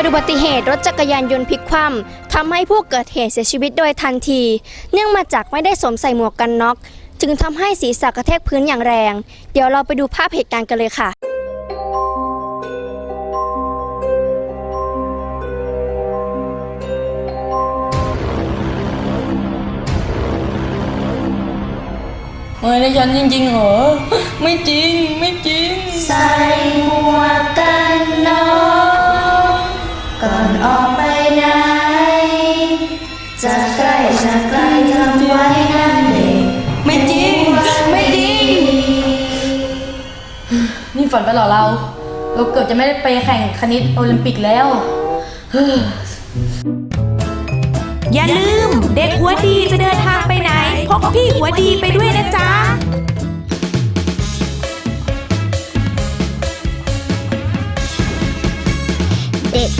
ดอุบัติเหตุรถจักรยานยนต์พลิกคว่ำทำให้ผู้เกิดเหตุเสียชีวิตโดยทันที เนื่องมาจากไม่ได้สวมใส่หมวกกันน็อก จึงทำให้ศีรษะกระแทกพื้นอย่างแรง เดี๋ยวเราไปดูภาพเหตุการณ์กันเลยค่ะเมื่อในฉันจริงๆเหรอ ไม่จริง ไม่จริง ใส่หมวก จากนี่ฝนไปหรอเรา เราเกือบจะไม่ได้ไปแข่งคณิตโอลิมปิกแล้ว อย่าลืมเด็กหัวดีจะเดินทางไปไหน พกพี่หัวดีไปด้วยนะจ๊ะเด็ก